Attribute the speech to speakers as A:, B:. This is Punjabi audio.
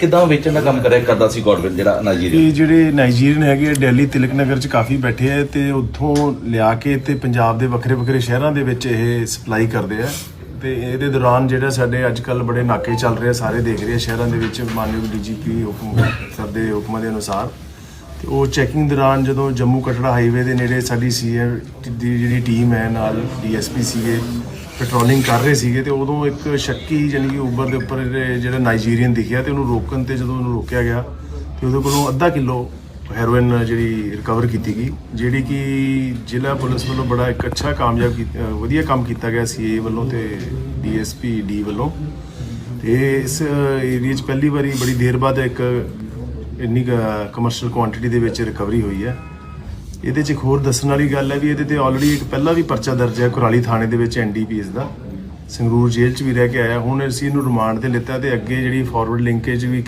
A: ਕਿਦਾਂ ਵੇਚਣ ਦਾ ਕੰਮ ਕਰਿਆ ਕਰਦਾ ਸੀ ਗੋਡਵਿਨ ਜਿਹੜਾ ਨਾਈਜੀਰੀਆ
B: ਇਹ ਜਿਹੜੇ ਨਾਈਜੀਰੀਅਨ ਹੈਗੇ ਆ, ਦਿੱਲੀ ਤਿਲਕ ਨਗਰ ਚ ਕਾਫੀ ਬੈਠੇ ਆ ਤੇ ਉੱਥੋਂ ਲਿਆ ਕੇ ਤੇ ਪੰਜਾਬ ਦੇ ਵੱਖਰੇ ਵੱਖਰੇ ਸ਼ਹਿਰਾਂ ਦੇ ਵਿੱਚ ਇਹ ਸਪਲਾਈ ਕਰਦੇ ਆ। ਤੇ ਇਹਦੇ ਦੌਰਾਨ ਜਿਹੜਾ ਸਾਡੇ ਅੱਜ ਕੱਲ ਬੜੇ ਨਾਕੇ ਚੱਲ ਰਹੇ ਆ ਸਾਰੇ ਦੇਖ ਰਹੇ ਆ ਸ਼ਹਿਰਾਂ ਦੇ ਵਿੱਚ ਮਾਨਯੋਗ ਡੀਜੀਪੀ ਹੁਕਮ ਸਰ ਦੇ ਹੁਕਮਾਂ ਦੇ ਅਨੁਸਾਰ। ਤੇ ਉਹ ਚੈਕਿੰਗ ਦੌਰਾਨ ਜਦੋਂ ਜੰਮੂ ਕਟੜਾ ਹਾਈਵੇ ਦੇ ਨੇੜੇ ਸਾਡੀ ਸੀਐਮ ਦੀ ਜਿਹੜੀ ਟੀਮ ਹੈ ਨਾਲ ਡੀਐਸਪੀ ਸੀਗੇ ਪੈਟਰੋਲਿੰਗ ਕਰ ਰਹੇ ਸੀਗੇ ਤੇ ਉਦੋਂ ਇੱਕ ਸ਼ੱਕੀ ਯਾਨੀ ਕਿ ਉਬਰ ਦੇ ਉੱਪਰ ਜਿਹੜਾ ਨਾਈਜੀਰੀਅਨ ਦਿਖਿਆ ਤੇ ਉਹਨੂੰ ਰੋਕਣ ਤੇ ਜਦੋਂ ਉਹਨੂੰ ਰੋਕਿਆ ਗਿਆ ਤੇ ਉਹਦੇ ਕੋਲੋਂ ਅੱਧਾ ਕਿਲੋ ਹੈਰੋਇਨ ਜਿਹੜੀ ਰਿਕਵਰ ਕੀਤੀ ਗਈ, ਜਿਹੜੀ ਕਿ ਜ਼ਿਲ੍ਹਾ ਪੁਲਿਸ ਵੱਲੋਂ ਬੜਾ ਇੱਕ ਅੱਛਾ ਕਾਮਯਾਬ ਕੀ- ਵਧੀਆ ਕੰਮ ਕੀਤਾ ਗਿਆ ਸੀ ਇਹ ਵੱਲੋਂ ਤੇ ਡੀਐਸਪੀ ਡੀ ਵੱਲੋਂ। ਤੇ ਇਸ ਏਰੀਆ 'ਚ ਪਹਿਲੀ ਵਾਰੀ ਬੜੀ ਦੇਰ ਬਾਅਦ ਇੱਕ ਇੰਨੀ ਕਮਰਸ਼ੀਅਲ ਕੁਆਂਟੀਟੀ ਦੇ ਵਿੱਚ ਰਿਕਵਰੀ ਹੋਈ ਹੈ। ਇਹਦੇ 'ਚ ਇੱਕ ਹੋਰ ਦੱਸਣ ਵਾਲੀ ਗੱਲ ਹੈ ਵੀ ਇਹਦੇ ਤੇ ਆਲਰੇਡੀ ਇੱਕ ਪਹਿਲਾਂ ਵੀ ਪਰਚਾ ਦਰਜ ਹੈ ਕੁਰਾਲੀ ਥਾਣੇ ਦੇ ਵਿੱਚ ਐਨਡੀਪੀਐਸ ਦਾ। ਸੰਗਰੂਰ ਜੇਲ੍ਹ 'ਚ ਵੀ ਰਹਿ ਕੇ ਆਇਆ। ਹੁਣ ਅਸੀਂ ਇਹਨੂੰ ਰਿਮਾਂਡ ਤੇ ਲਿੱਤਾ ਤੇ ਅੱਗੇ ਜਿਹੜੀ ਫਾਰਵਰਡ ਲਿੰਕੇਜ ਵੀ